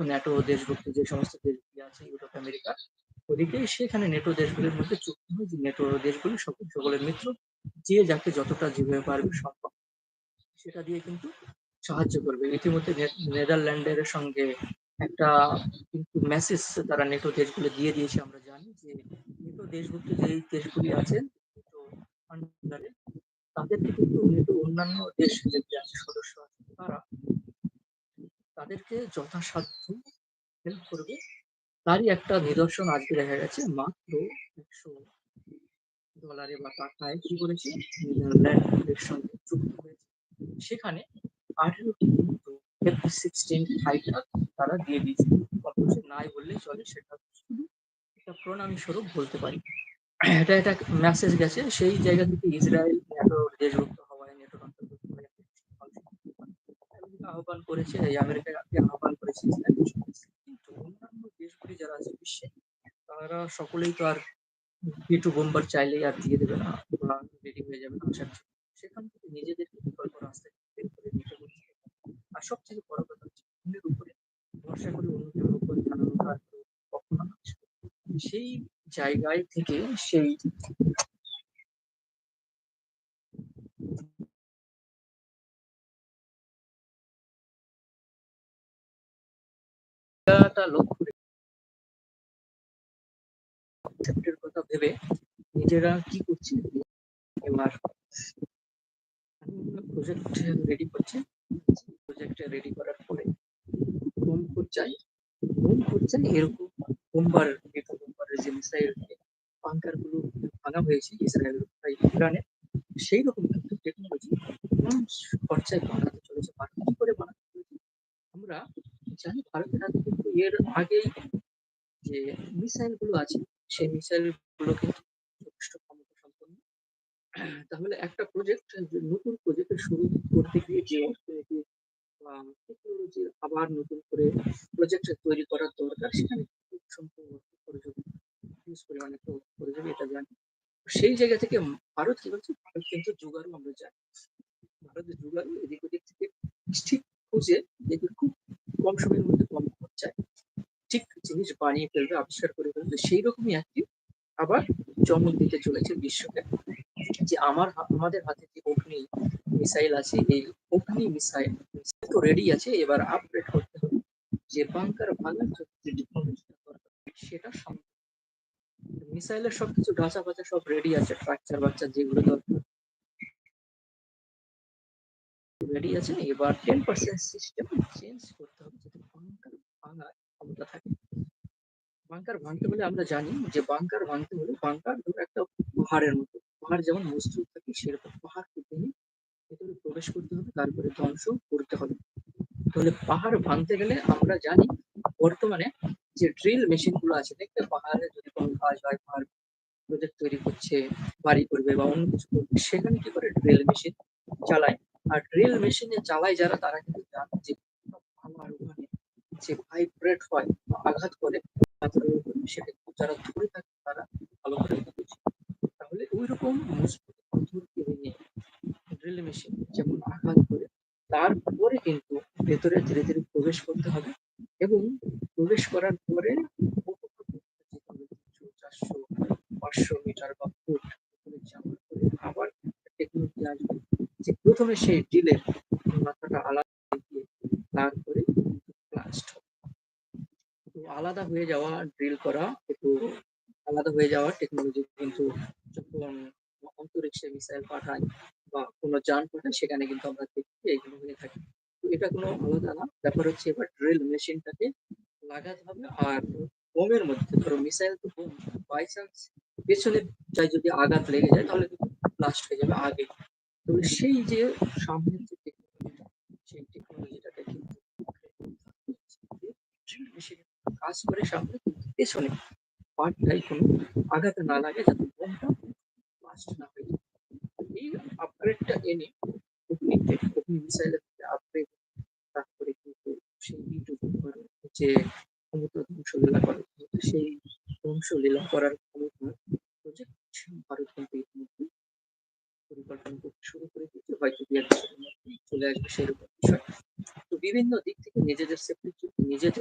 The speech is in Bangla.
ন্যাটো দেশভুক্ত যে সমস্ত দেশগুলি আছে, ইউরোপ, আমেরিকা, ওদিকে সেখানে নেটো দেশগুলির মধ্যে চুক্তি হয় যে নেটো দেশগুলি সকল, সকলের মিত্র, যে যাকে যতটা যেভাবে পারবে সম্ভব। সেটা দিয়ে কিন্তু সাহায্য করবে। ইতিমধ্যে নেদারল্যান্ডের সঙ্গে একটা কিন্তু মেসেজ তারা নেটো দেশগুলো দিয়ে দিয়েছে, আমরা জানি যে নেটো দেশভুক্ত যেই দেশগুলি আছে তাদেরকে কিন্তু নেটো অন্যান্য দেশ যেগুলি আছে, সদস্য আছে, তারা তাদেরকে যথাসাধ্য হেল্প করবে। তারই একটা নিদর্শন আজকে দেখা গেছে, মাত্র একশো ডলারে বা টাকায় কি করেছে? নেদারল্যান্ডের সঙ্গে চুক্তি হয়েছে। সেখানে আঠেরোটি কিন্তু সিক্সটিন ফাইটার তারা দিয়ে দিয়েছে। অথচ নাই বললেই চলে, সেটা শুধু একটা প্রণামী স্বরূপ বলতে পারি। এটা একটা মেসেজ গেছে, সেই জায়গা থেকে ইসরায়েল নেটো দেশভুক্ত হওয়ায় নেটোর অন্তর্ভুক্ত হয়ে আমেরিকা আহ্বান করেছে, এই আমেরিকাকে আহ্বান করেছে ইসরায়েল কিন্তু অন্যান্য দেশগুলি যারা আছে বিশ্বে, তারা সকলেই তো আর পিটু বোম্বার চাইলেই আর দিয়ে দেবে না রেডি হয়ে যাবে না। সেখান থেকে নিজেদেরকে বিকল্প রাস্তায় বের করে নিতে হচ্ছে। আর সব থেকে বড় কথা হচ্ছে অন্যের উপরে ভরসা করে অন্যদের উপর তার কখনো সেই জায়গায় থেকে সেই জায়গাটা লক্ষ্য concept-এর কথা ভেবে নিজেরা কি করছে? এবার প্রজেক্ট রেডি করছে। প্রজেক্ট রেডি করার পরে হোম চাই হোম চাই এরকম বোম্বার নেটো বোম্বারের যে মিসাইল বাংকারগুলো ভাঙা হয়েছে ইসরায়েল ইরানে সেই রকম কিন্তু টেকনোলজি খরচায় বানাতে চলেছে। কি করে বানাতে চলেছে। আমরা ভারতের হাতে কিন্তু এর আগেই যে মিসাইলগুলো আছে, সেই মিসাইলগুলো কিন্তু যথেষ্ট ক্ষমতা সম্পন্ন তাহলে একটা প্রজেক্ট নতুন প্রজেক্ট শুরু করতে গিয়ে যে অর্থনীতি আবার নতুন করে প্রজেক্ট তৈরি করার দরকার, সেখানে সম্পূর্ণ পরিমাণে এটা জানি। সেই জায়গা থেকে ভারত কি করছে ভারত কিন্তু জোগাড়ও আমরা জানি। ভারতের জোগাড়ও এদিক ওদিক থেকে ঠিক খুঁজে দেখবে খুব কম সময়ের মধ্যে কম খরচায় ঠিক জিনিস বানিয়ে ফেলবে, আবিষ্কার করে ফেলবে সেই রকমই একটি আবার চমক দিতে চলেছে বিশ্বকে। যে আমার আমাদের হাতে যে অগ্নি মিসাইল আছে, এই অগ্নি মিসাইল তো রেডি আছে, এবার আপগ্রেড করতে হবে। যে বাংকার ভাঙার জন্য সেটা মিসাইলের সবকিছু ঢাঁচা ফাঁচা সব রেডি আছে ট্রাকচার বাচ্চা যেগুলো দরকার। রেডি আছে, এবার টেন পার্সেন্ট সিস্টেম চেঞ্জ করতে হবে যাতে বাংকার ভাঙার ক্ষমতা থাকে বাংকার ভাঙতে হলে আমরা জানি যে বাংকার ভাঙতে হলে বাংকার একটা পাহাড়ের মতো, পাহাড় যেমন মজবুত থাকে সেরকম পাহাড়কে ভেঙে ভেতরে প্রবেশ করতে হবে, তারপরে ধ্বংস করতে হবে। তাহলে পাহাড় ভাঙতে গেলে আমরা জানি বর্তমানে যে ড্রিল মেশিনগুলো আছে, দেখবে পাহাড়ে যদি কোনো কাজ হয় পাহাড় প্রজেক্ট তৈরি করছে, বাড়ি করবে বা অন্য কিছু করবে, সেখানে কি করে ড্রিল মেশিন চালায়? আর ড্রিল মেশিনে চালায় যারা, তারা কিন্তু জানে যে আমার ওখানে যে ভাইব্রেট হয় আঘাত করে সেটা যারা ধরে থাকে, তারা ভালো করে তাহলে ওই রকম মজবুত পাথরকে ভেঙে ড্রিল মেশিন যেমন আঘাত করে, তারপরে কিন্তু ভেতরে ধীরে ধীরে প্রবেশ করতে হবে এবং প্রবেশ করার পরে চারশো পাঁচশো মিটার বা ফুট যাওয়ার পরে আবার টেকনোলজি আসবে। যে প্রথমে সেই ড্রিলের মাথাটা আলাদা দিয়ে তারপরে ব্লাস্ট তো আলাদা হয়ে যাওয়া ড্রিল করা একটু আলাদা হয়ে যাওয়া টেকনোলজি কিন্তু যখন অন্তরিক্ষে মিসাইল পাঠায় বা কোনো যান পাঠায়, সেখানে কিন্তু আমরা দেখি এইগুলো হয়ে থাকে। এটা কোনো আলাদা না। ব্যাপার হচ্ছে এবার ড্রিল মেশিনটাকে লাগাতে হবে আর বোমের মধ্যে। ধরো মিসাইল তো বোম বাই চান্স পেছনে যাই যদি আঘাত লেগে যায়, তাহলে কিন্তু ব্লাস্ট হয়ে যাবে আগে। তো সেই যে সামনের যে টেকনোলজিটা সেই টেকনোলজিটাকে কিন্তু ড্রিল মেশিন কাজ করে সামনে পেছনে পার্টটাই কোনো আঘাত না লাগে যাতে বোমটা ব্লাস্ট না হয়ে এই আপগ্রেডটা এনে অগ্নিতে, অগ্নি মিসাইলের আপগ্রেড তারপরে কিন্তু সেই যে ক্ষমতা ধ্বংসলীলা করে সেই ধ্বংসলীলা করার ক্ষমতা প্রজেক্ট ভারত কিন্তু ইতিমধ্যে পরিকল্পনা করতে শুরু করে দিয়েছে। হয়তো দু এক বছরের চলে আসবে সেরকম বিষয়। তো বিভিন্ন দিক থেকে নিজেদের সেফটির জন্য নিজেদের